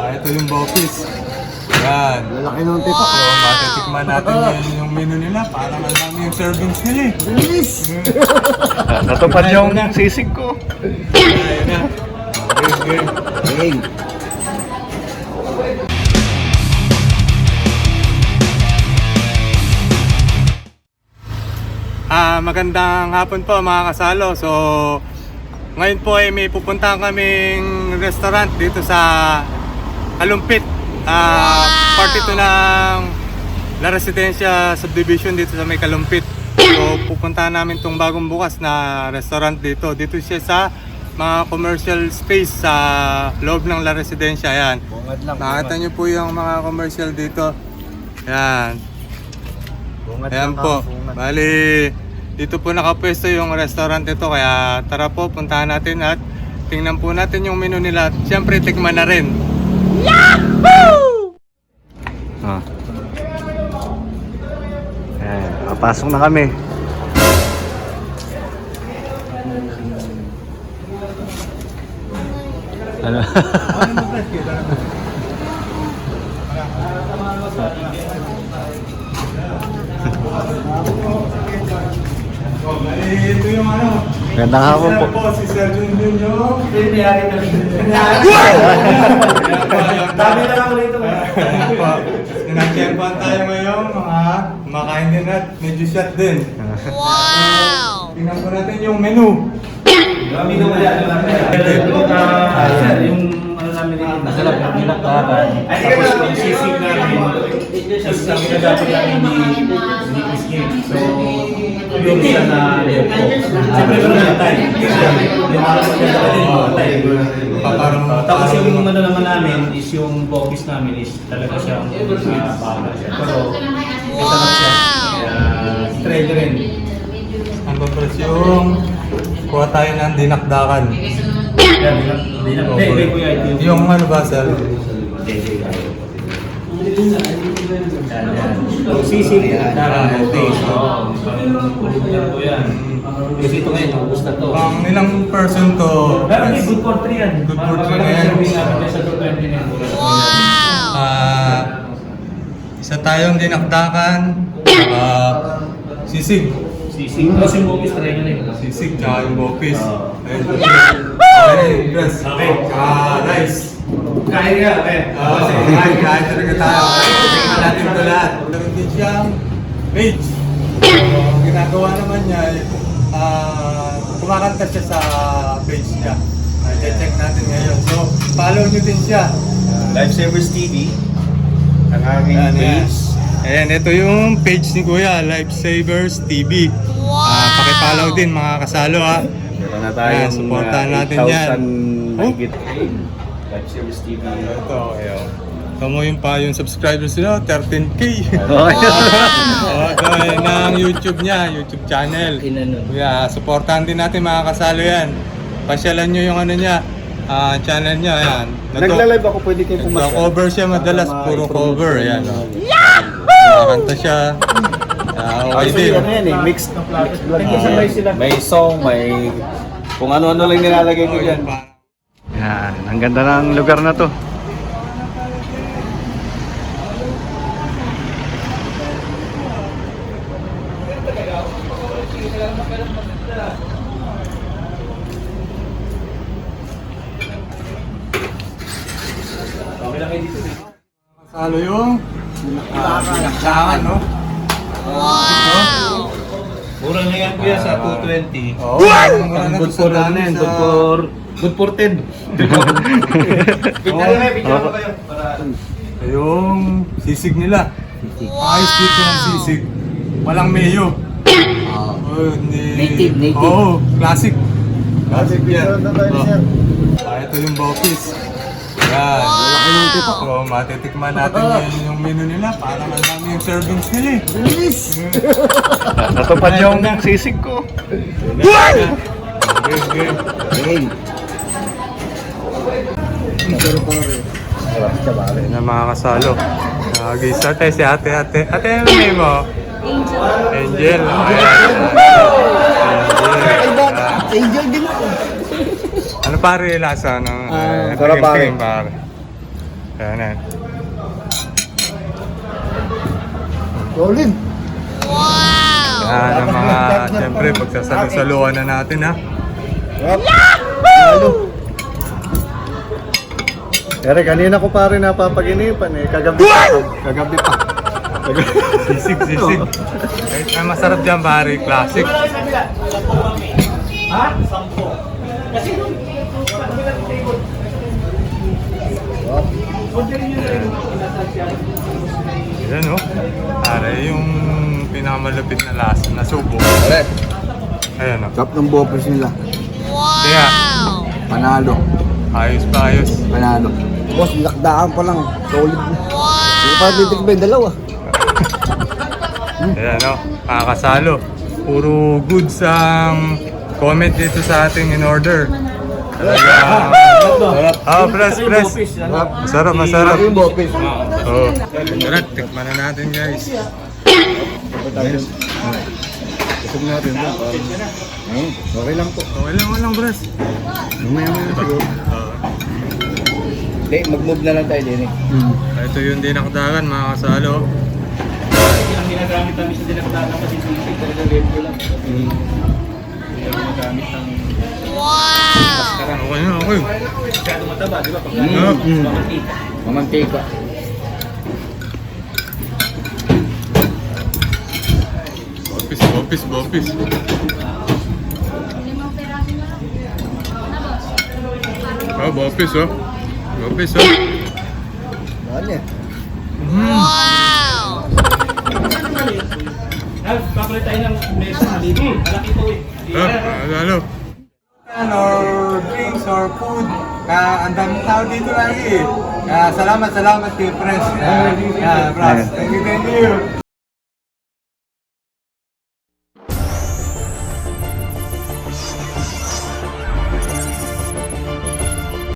Ah, ito yung bopis. Yan. Lalaki ng tipak. So, matitikman natin yung, yung menu nila. Parang ang dami yung servings nila eh. Bilis! Natupad yung sisig ko. Ayun na. Okay, okay. Hey! Ah, magandang hapon po mga kasalo. So, ngayon po ay may pupuntahan kaming restaurant dito sa Kalumpit. Ah, part ito ng La Residencia Subdivision dito sa may Kalumpit. So, pupuntahan namin tong bagong bukas na restaurant dito. Dito siya sa mga commercial space sa loob ng La Residencia. Ayan. Bungad lang. Nakita niyo po yung mga commercial dito. Ayan. Bungad Ayan lang, po. ha? Bungad. Bali, dito po nakapwesto yung restaurant ito. Kaya tara po, puntahan natin at tingnan po natin yung menu nila. Siyempre, tikman na rin. Ah. Ayan, papasok na kami. Ano? Bali, ito yung ano. Hapon po. po, si Sir Junjun yung... Dami na lang rito. Sinakempan tayo ngayon, mga kumakain din at medyo shot din. Wow! Tingnan po natin yung menu. Na wala na. Sir, yung namin dito, masarap yung pinakakan. Tapos yung sisig namin, is ang ginagamit namin ni Kiskin. So, yung isa na. Siyempre yung mga din yung natay. Paparang Tapos yung ano naman namin is yung bokis namin is talaga siyang uh, baka siya. Pero, masarap siya. Kaya, try nyo rin. Ang papres yung kuha tayo ng dinakdakan. Yan, di na, di na. Hindi, kuya, yung- ano ba, sir? Sisig, darang Ah. Kasi ito ngayon, ubus na to. Pang ilang person to? Pero hindi, good for three yan. Good for Mga three yan. serving namin sa 220 na yan. Ah, isa tayong dinakdakan. Uh, sisig. Sisig. Tapos yung bukis, try nyo rin. Sisig, tsaka yung bopis. Ah. Ayun. Okay, dress. Okay. Ah, rice. Kain nga, okay. Ah, sige, kain, kain talaga tayo. Tingnan natin ito lahat. Meron din siyang page. Ang ginagawa naman niya, ay, ah, kumakanta siya sa page niya. Uh, check natin ngayon. So, follow nyo din siya. Lifesavers TV. Ang aming Ayan, ayan. page. Ayan, ito yung page ni Kuya, Lifesavers TV. Wow! pakipollow din mga kasalo ha. Meron na Ayan, tayong supportahan uh, natin yan. 8,000 mahigit. Lifesavers TV. Ito, ayun. Ito mo yung pa yung subscribers nila, 13k. Oh, oh, ito yun ang YouTube niya, YouTube channel. Inanon. Kuya, supportahan din natin mga kasalo yan. Pasyalan nyo yung ano niya, ah, channel niya, ayan. Nato- Nagla-live ako, pwede kayong pumasok. Nagko-cover siya madalas, puro cover, ayan. Oh. Nakakanta siya. Ah, okay Actually, din. ano yan eh, mixed, mixed vlog. Sila. May song, may kung ano-ano lang nilalagay ko dyan. Yan, ang ganda ng lugar na to. Kasalo yung dinakdakan, no? Mura na yan kuya sa 220. Oo. Ang good for ano yan, good for good for 10. Picture na picture mo kayo para Yung sisig nila. Ayos dito yung sisig. Walang mayo. Oh. Native, native. Oo, classic. Classic yan. na Oh. Ah, ito yung bopis. Yan. Lalaki ng tipak. So, matitikman natin yung, yung menu nila. Parang ang dami yung servings nila eh. Bilis! Natupad yung sisig ko. Okay, okay. Hey! Ayan na mga kasalo. Nag-start tayo si ate, ate. Ate, ano name mo? Angel. Angel. Ayan. Angel. Ah, Angel din ako. Ano pare lasa ng Ah, eh, sarap, cream pare. cream, pare? Ayan na. Solid. Yan ang mga, siyempre, pagsasalo-saluhan na natin ha. Ere, kanina ko pa rin napapaginipan eh. Kagabi pa. Kagabi pa. Sisig, sisig. Kahit na masarap dyan, pare. Classic. Yan o. Pare, yung pinakamalapit na lasa na subo. Pare, Ayan o. top ng bopers nila. Kaya, Panalo. ayos pa ayos. Panalo. Boss, lakdaan pa lang. Solid. Wow! Hindi pa titik ba yung dalawa? Ayan o. Kakasalo. Puro goods ang comment dito sa ating in order. Talaga. Ah, press, press. Masarap, masarap. Yung bopers. Oo. Tara, tikman na natin guys. Kusog natin doon. Ayun, okay lang po. Okay lang, walang press. Mamaya maya siguro. Oo. Hindi, mag-move na lang tayo din eh. ito yung dinakdagan mga kasalo. Ang ginagamit namin sa dinagdagan kasi sisig talaga level lang. Kami ginagamit ng Okay na, okay. masyado mataba, di ba? Pag Mm. Mm. mamantika. Mamantika. Bopis, bopis, bopis. Oh, bopis oh. Bopis oh. Ano? Mm. Alf, pakulit tayo ng mesa na dito. Malaki po eh. Ah, kasalo. or drinks or food. Kaya ang daming tao dito lagi. Kaya salamat, salamat kay Pres. Yeah, Pres. Thank you, thank you.